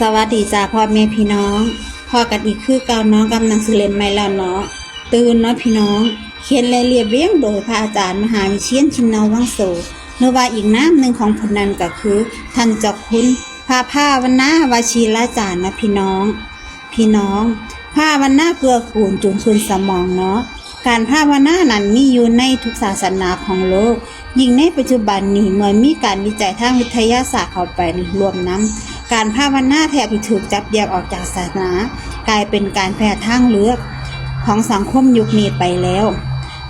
สวัสดีจ้าพ่อแม่พี่น้องพ่อกันอีกคือเก่าน้องกำลังสิเล่นไม่แล้วเนาะตื่นเนาะพี่น้อง เขียนและเรียบเรียงโดยพระอาจารย์มหาวิเชียนชินนวังโสหรือว่าอีกน้ำหนึ่งของผลนันก็คือท่านเจอกคุณพาผ้าวันนาวชีราจารย์นะพี่น้อง พี่น้องภาวันนาเพื่อกูลจุนชุนสมองเนาะการภาวนานั้นมีอยู่ในทุกศาสนาของโลก ยิ่งในปัจจุบันนี้เมื่อมีการวิจัยทางวิทยาศาสตร์เข้าไปรวมน้ำ การภาวนาแทบถูกจับแยกออกจากศาสนา กลายเป็นการแพร่ทางเลือกของสังคมยุคนี้ไปแล้ว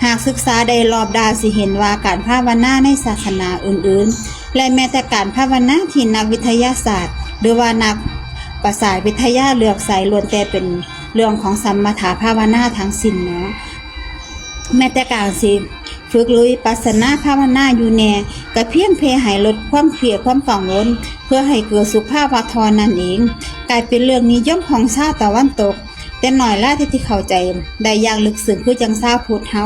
หากศึกษาได้รอบด้านสิเห็นว่าการภาวนาในศาสนาอื่นๆ และแม้แต่การภาวนาที่นักวิทยาศาสตร์ หรือว่านักประสาทวิทยาเลือกใส่ล้วนแต่เป็นเรื่องของสัมมาถะภาวนาทั้งสิ้นเนาะแม้แต่การสิฝึกลุยปัสสนาภาวนาอยู่แน่ก็เพียงเพยให้ลดความเครียดความกังวล เพื่อให้เกิดสุขภาพวทรนั่นเอง กลายเป็นเรื่องนิยมของชาวตะวันตก แต่หน่อยล่าที่ที่เข้าใจได้ยางลึกซึ้งคือจังชาพุทธเฮา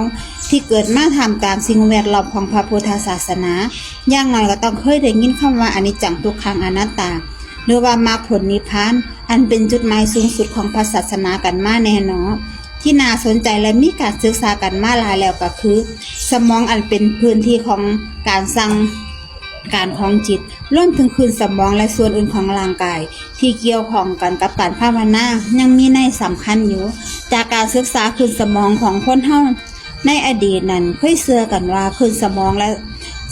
ที่เกิดมาทำกลารสิ่งแวดล้อมของพระพุทธศาสนาอย่างน้อยก็ต้องเคยได้ยินคำว่าอนิจจังทุกขังอนัตตาหรือว่ามรรคผลนิพพาน อันเป็นจุดหมายสูงสุดของพระศาสนากันมาแน่นอนที่น่าสนใจและมีการศึกษากันมาหลายแล้วก็คือ สมองอันเป็นพื้นที่ของการสั่ง การของจิตรวมถึงคืนสมองและส่วนอื่นของร่างกาย ที่เกี่ยวข้องกันกับการภาวนายังมีในสำคัญอยู่ จากการศึกษาคืนสมองของคนเฮาในอดีตนั้นเคยเชื่อกันว่าคืนสมองและ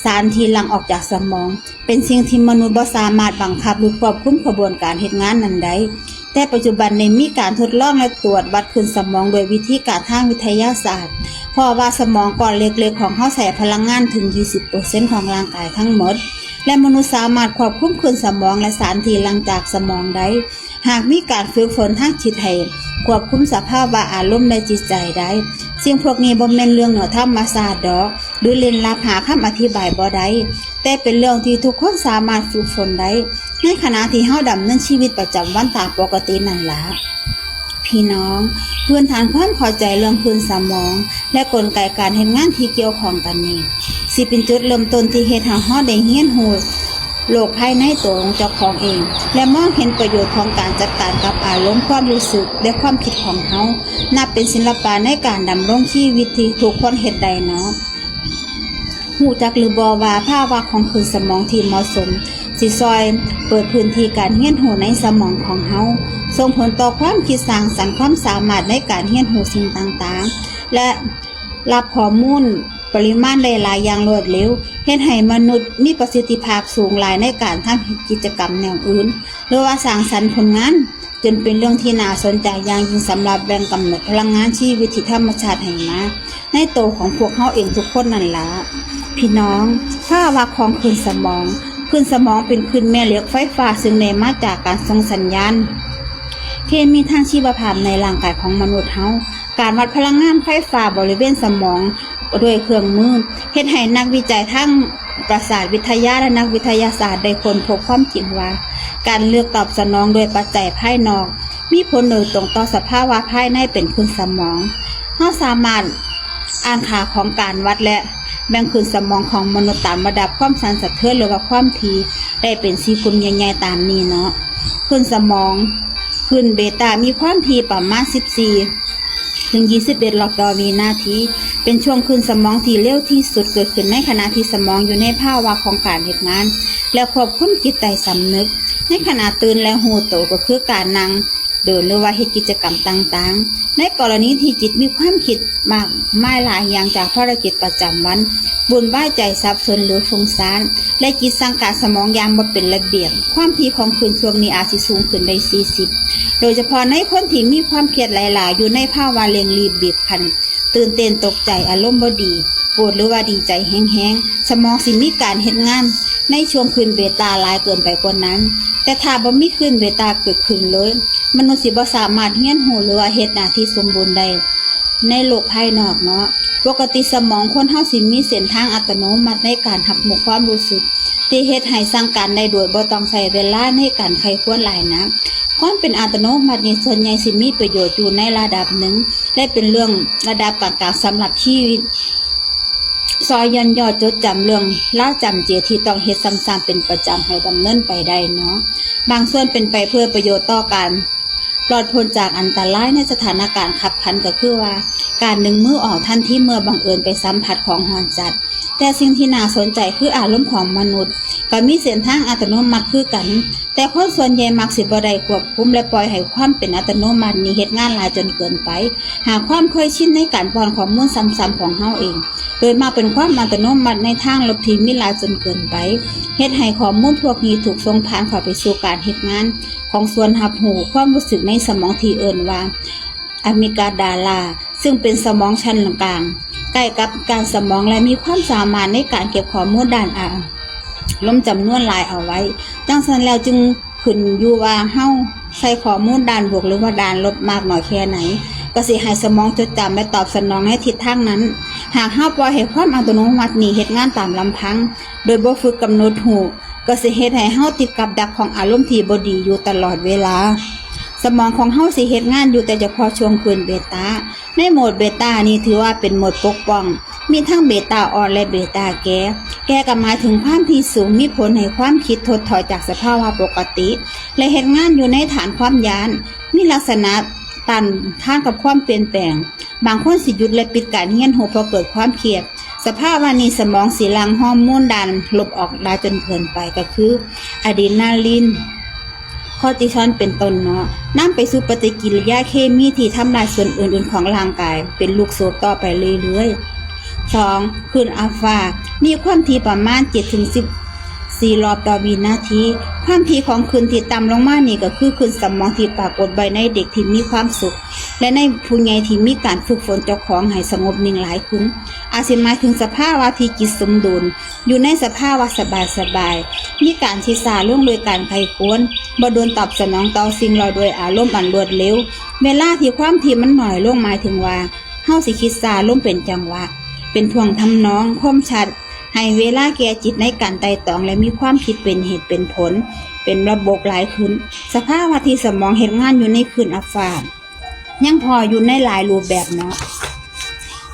สารที่หลั่งออกจากสมอง เป็นสิ่งที่มนุษย์บ่สามารถบังคับหรือควบคุมกระบวนการเหตุงานนั้นได้ แต่ปัจจุบันในมีการทดลองและตรวจวัดคืนสมองโดยวิธีการทางวิทยาศาสตร์ เพราะว่าสมองก่อนเล็กๆ ของเขาใส่พลังงานถึง 20%ของร่างกายทั้งหมด และมนุษย์สามารถควบคุมคืนสมองและสารที่หลังจากสมองได้ หากมีการฝึกฝนทางจิตให้ควบคุมสภาวะอารมณ์ในจิตใจได้ สิ่งพวกนี้บ่แม่นเรื่องเหนือธรรมศาสตร์ดอก หรือเล่นลับหาคำอธิบายบ่ได้แต่เป็นเรื่องที่ทุกคนสามารถฝึกฝนได้ในขณะที่เฮาดำเนินชีวิตประจำวันตามปกตินั่นล่ะพี่น้องพื้นฐานความเข้าใจเรื่องพื้นสมอง และกลไกการเห็นงานที่เกี่ยวข้องกันนี้สิเป็นจุดเริ่มต้นที่เฮ็ดให้เฮาได้เรียนรู้ โลกภายในตัวของเจ้าของเอง และมองเห็นประโยชน์ของการจัดการกับอารมณ์ความรู้สึกและความคิดของเฮานับเป็นศิลปะในการดำรงชีวิตที่ทุกคนเฮ็ดได้เนาะหูจักหรือบอว่าภาวะของคืนสมองที่เหมาะสมสิซอยเปิดพื้นที่การเฮียนหูในสมองของเฮาส่งผลต่อความคิดสร้างสรรค์ความสามารถในการเฮียนหูสิ่งต่างๆ และรับข้อมูลปริมาณได้หลายอย่างรวดเร็ว เฮ็ดให้มนุษย์มีประสิทธิภาพสูงหลายในการทำกิจกรรมแนวอื่น หรือว่าสร้างสรรค์ผลงาน จนเป็นเรื่องที่น่าสนใจอย่างยิ่งสำหรับแบ่งกำหนดพลังงานชีวิตที่ธรรมชาติให้มาในโตของพวกเขาเองทุกคนนั่นละพี่น้องภาวะของคืนสมองคืนสมองเป็นคืนแม่เหล็กไฟฟ้าซึ่งได้มาจากการส่งสัญญาณเคมีทางชีวภาพในร่างกายของมนุษย์เฮาการวัดพลังงานไฟฟ้าบริเวณสมอง ด้วยเครื่องมือเฮ็ดให้นักวิจัยทั้งประสาทวิทยาและนักวิทยาศาสตร์ได้ค้นพบความจริงว่า การเลือกตอบสนองโดยปัจจัยภายนอก มีผลโดยตรงต่อสภาวะภายในเป็นคืนสมองเฮาสามารถอ่านค่าของการวัดและแบ่งคืนสมองของมนุษย์ตามระดับความสั่นสะเทือนหรือว่าความถี่ได้เป็นสีกลุ่มใหญ่ๆตามนี้เนาะคืนสมองคืนเบต้ามีความถี่ประมาณ 14 ถึง 21หลอกต่อวินาที เป็นช่วงคืนสมองที่เร็วที่สุดเกิดขึ้นในขณะที่สมองอยู่ในภาวะของการเหตุงาน และควบคุมจิตใจสำนึก ในขณะตื่นและหูโตก็คือการนั่งเดินหรือว่าเหตุกิจกรรมต่างๆ ในกรณีที่จิตมีความคิดมากไม่หลายอย่างจากภารกิจประจำวัน บุญไหว้ใจสับสนหรือฟุ้งซ่าน และจิตสังการสมองยามบ่เป็นระเบียบ ความถี่ของคืนช่วงนี้อาจสิสูงขึ้นได้ 40 โดยเฉพาะในคนที่มีความเครียดหลาย ๆ อยู่ในภาวะเร่งรีบบีบคั้น ตื่นเต้นตกใจอารมณ์บ่ดีโกรธหรือว่าดีใจแห้งๆ สมองสิมีการเฮ็ดงาน ในช่วงคืนเบตาหลายเกินไปกว่านั้น แต่ถ้าบ่มีคืนเบตาเกิดขึ้นเลย มนุษย์สิบ่สามารถเรียนรู้หรือว่าเฮ็ดหน้าที่สมบูรณ์ได้ในโลกภายนอกเนาะปกติสมองคนเฮาสิมีเส้นทางอัตโนมัติในการหับหมกความรู้สึก ที่เฮ็ดให้สั่งการได้โดยบ่ต้องใช้เวลาในการไขควรหลายนะความเป็นอัตโนมัตินี่ส่วนใหญ่สิมีประโยชน์อยู่ในระดับหนึ่งและเป็นเรื่องระดับกลางๆสำหรับชีวิตซอยยันยอดจดจำเรื่องล่าจำเจที่ต้องเฮ็ดซ้ำๆเป็นประจำให้ดำเนินไปได้เนาะบางส่วนเป็นไปเพื่อประโยชน์ต่อกัน ปลอดพ้นจากอันตรายในสถานการณ์ขับขันก็คือว่า การดึงมือออกทันที่เมื่อบังเอิญไปสัมผัสของหอนจัด แต่สิ่งที่น่าสนใจคืออารมณ์ของมนุษย์ก็มีเส้นทางอัตโนมัติคือกัน แต่คนส่วนใหญ่มักสิบ่ได้ควบคุมและปล่อยให้ความเป็นอัตโนมัตินี้เฮ็ดงานลายจนเกินไป หาความเคยชินในการป้อนข้อมูลซ้ำๆของเฮาเอง โดยมาเป็นความอัตโนมัติในทางลบทีมีหลาจนเกินไปเฮ็ดให้ข้อมูลพวกนี้ถูกส่งผ่านเข้าไปสู่การเฮ็ดงาน ของส่วนหับหูความรู้สึกในสมองที่เอิ้นว่าอะมิกาดาลา ซึ่งเป็นสมองชั้นกลางใกล้กับการสมองและมีความสามารถในการเก็บข้อมูลด้านอ่านล้มจำนวนหลายเอาไว้ดังนั้นแล้วจึงขึ้นอยู่ว่าเฮาใส่ข้อมูลด้านบวกหรือว่าด้านลบมากน้อยแค่ไหน ก็สิให้สมองจดจำและตอบสนองในทิศทางนั้น หากเฮาปล่อยให้ความอัตโนมัตินี้เฮ็ดงานตามลำพัง โดยบ่ฝึกกำหนดหู ก็สิเฮ็ดให้เฮาติดกับดักของอารมณ์ที่บ่ดีอยู่ตลอดเวลา สมองของเฮาสิเฮ็ดงานอยู่แต่เฉพาะช่วงคืนเบต้า ในโหมดเบต้านี่ถือว่าเป็นโหมดปกป้อง มีทั้งเบต้าอ่อนและเบต้าแก่ แก่ก็หมายถึงความที่สูงมีผลให้ความคิดถดถอยจากสภาวะปกติ และเฮ็ดงานอยู่ในฐานความยาน มีลักษณะตันท่านกับความเปลี่ยนแปลง บางคนสิหยุดและปิดการเรียนหูเพราะเกิดความเครียด สภาพวันนี้สมองสีลังฮอร์โมนดันลบออกได้จนเกินไปก็คืออะดรีนาลินคอร์ติซอลเป็นต้นเนาะนำไปสู่ปฏิกิริยาเคมีที่ทำลายส่วนอื่นๆของร่างกาย เป็นลูกโซ่ต่อไปเรื่อยๆ 2. คลืนอัลฟา มีความถี่ประมาณ7-10 สี่รอบต่อวินาทีความถี่ของคืนที่ต่ำลงมานี่ก็คือคืนสมองที่ปรากฏบ่อยในเด็กที่มีความสุข และในผู้ใหญ่ที่มีการฝึกฝนเจ้าของให้สงบนิ่งหลายขึ้นอาจสิหมายถึงสภาวะที่จิตสมดุล อยู่ในสภาวะสบายๆมีการที่สาล่วงโดยการไขควรบ่โดนตอบสนองต่อสิ่งเราโดยอารมณ์อันรวดเร็ว เวลาที่ความถี่มันหน่อยลงหมายถึงว่าเฮาสิคิดสาลงเป็นจังหวะ เป็นทวงทำนองคมชัด ให้เวลาแก่จิตในการไต่ตองและมีความคิดเป็นเหตุเป็นผล เป็นระบบหลายขึ้น สภาวะที่สมองเห็นงานอยู่ในคืนอัฟฟายังพออยู่ในหลายรูปแบบเนาะ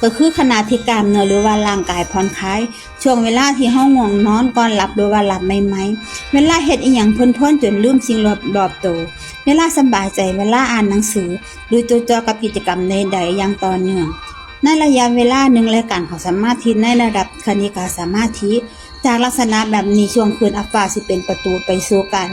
ก็คือขณะที่กล้ามเนื้อหรือว่าร่างกายผ่อนคลาย ช่วงเวลาที่เฮาง่วงนอนก่อนหลับหรือว่าหลับไม่ไหม เวลาเฮ็ดอีหยังเพิ่นพ้นจนลืมสิ่งรอบรอบตัวเวลาสบายใจเวลาอ่านหนังสือ หรือจดจ่อกับกิจกรรมใดๆอย่างต่อเนื่อง ในระยะเวลาหนึ่งและการของสมาธิในระดับคณิกาสมาธิ จากลักษณะแบบนี้ช่วงคืนอัฟฟาสิเป็นประตูไปสู่การ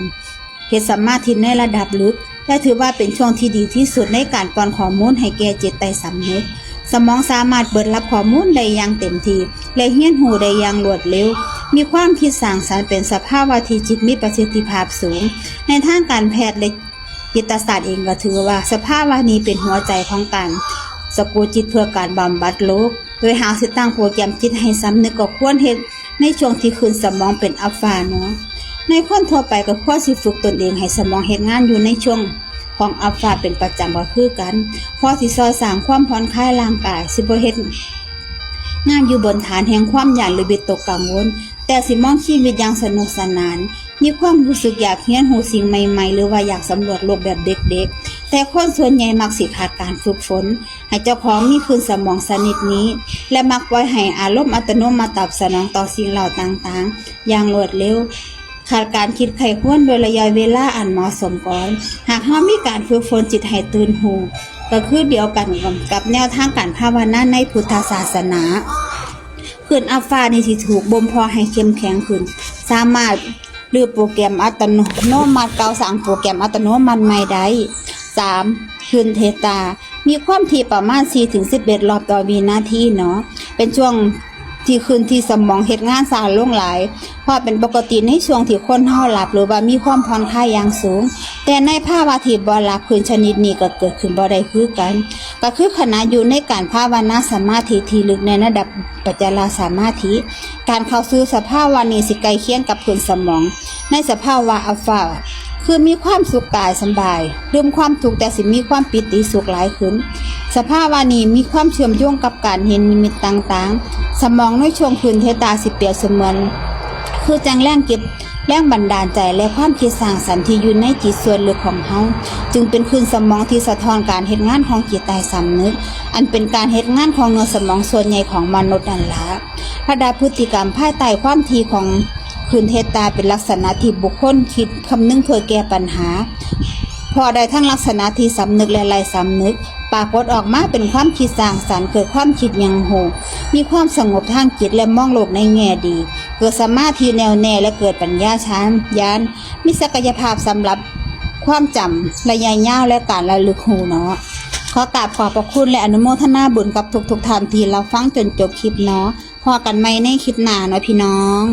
เฮ็ดสมาธิในระดับลึก และถือว่าเป็นช่วงที่ดีที่สุดในการปอนข้อมูลให้แก่จิตใต้สำนึกสมองสามารถเปิดรับข้อมูลได้อย่างเต็มที่และเฮี้ยนหูได้อย่างรวดเร็ว มีความคิดสร้างสรรค์เป็นสภาพวะที่จิตมีประสิทธิภาพสูง ในทางการแพทย์และจิตศาสตร์เองก็ถือว่า สภาพวะนี้เป็นหัวใจของการ สกูจิตเพื่อการบำบัดโรคโดยหากสิตั้งโปรแกรมจิตให้สำนึกก็ควรเฮ็ดในช่วงที่คืนสมองเป็นอัลฟาเนาะในคนทั่วไปก็ควรสิฝึกตนเองให้สมองเฮ็ดงานอยู่ในช่วงของอัลฟาเป็นประจำก็คือกันพอสิซอยสางความผ่อนคลายร่างกายสิบ่เฮ็ดงานอยู่บนฐานแห่งความหยาดหรือบิตกกังวลแต่สิมองชีวิตอย่างสนุกสนาน มีความรู้สึกอยากเรียนรู้สิ่งใหม่ ๆ หรือว่าอยากสำรวจโลกแบบเด็กๆ แต่คนส่วนใหญ่มักสิขาดการฝึกฝน ให้เจ้าของมีคืนสมองสนิทนี้ และมักปล่อยให้อารมณ์อัตโนมัติตอบสนองต่อสิ่งเหล่าต่างๆ อย่างรวดเร็วขาดการคิดไข้ควรโดยระยะเวลาอันเหมาะสมก่อน หากเฮามีการฝึกฝนจิตให้ตื่นหูก็คือเดียวกันกับแนวทางการภาวนาในพุทธศาสนาคืนอัลฟาในที่ถูกบ่มเพอให้เข้มแข็งขึ้น สามารถ หรือโปรแกรมอัตโนมัติเกาสั่งโปรแกรมอัตโนมัติไม่ได้ 3. คืนเทตา มีความถี่ประมาณ 4-11 รอบต่อวินาทีเนาะ เป็นช่วง ที่คืนที่สมองเฮ็ดงานสารลงหลายเพราะเป็นปกติในช่วงที่คนเฮาหลับหรือว่ามีความผ่อนคลายอย่างสูง แต่ในภาวะที่บ่หลับคืนชนิดนี้ก็เกิดขึ้นบ่ได้คือกัน ก็คือขณะอยู่ในการภาวนาสมาธิที่ลึกในระดับปัจจารสมาธิ การเข้าสู่สภาวะนี้สิใกล้เคียงกับคืนสมอง ในสภาวะอัลฟาคือมีความสุขกายสบายลืมความทุกข์แต่สิมีความปิติสุขหลายขึ้น สภาวะนี้มีความเชื่อมโยงกับการเห็นนิมิตต่างๆ สมองในช่วงคืนเทตาสิเปียบเสมือน คือจังแรงเก็บแรงบันดาลใจและความคิดสร้างสรรค์ที่อยู่ในจิตส่วนลึกของเฮาจึงเป็นคืนสมองที่สะท้อนการเฮ็ดงานของจิตใต้สำนึก อันเป็นการเฮ็ดงานของเนื้อสมองส่วนใหญ่ของมนุษย์นั่นละระดับพฤติกรรมภายใต้ความถี่ของคืนเทตตาเป็นลักษณะที่บุคคลคิดคำนึงเพื่อแก้ปัญหา พอได้ทั้งลักษณะที่สำนึกและไร้สำนึก ปรากฏออกมาเป็นความคิดสร้างสรรค์เกิดความคิดยังโหมีความสงบทางจิตและมองโลกในแง่ดี เกิดสมาธิแนวแน่และเกิดปัญญาชานยานมีศักยภาพสำหรับความจำระยะยาวและการระลึกหูเนาะขอกราบขอบพระคุณและอนุโมทนาบุญกับทุกๆท่านที่เราฟังจนจบคลิปเนาะพอกันไหมในคลิปหน้าเนาะพี่น้อง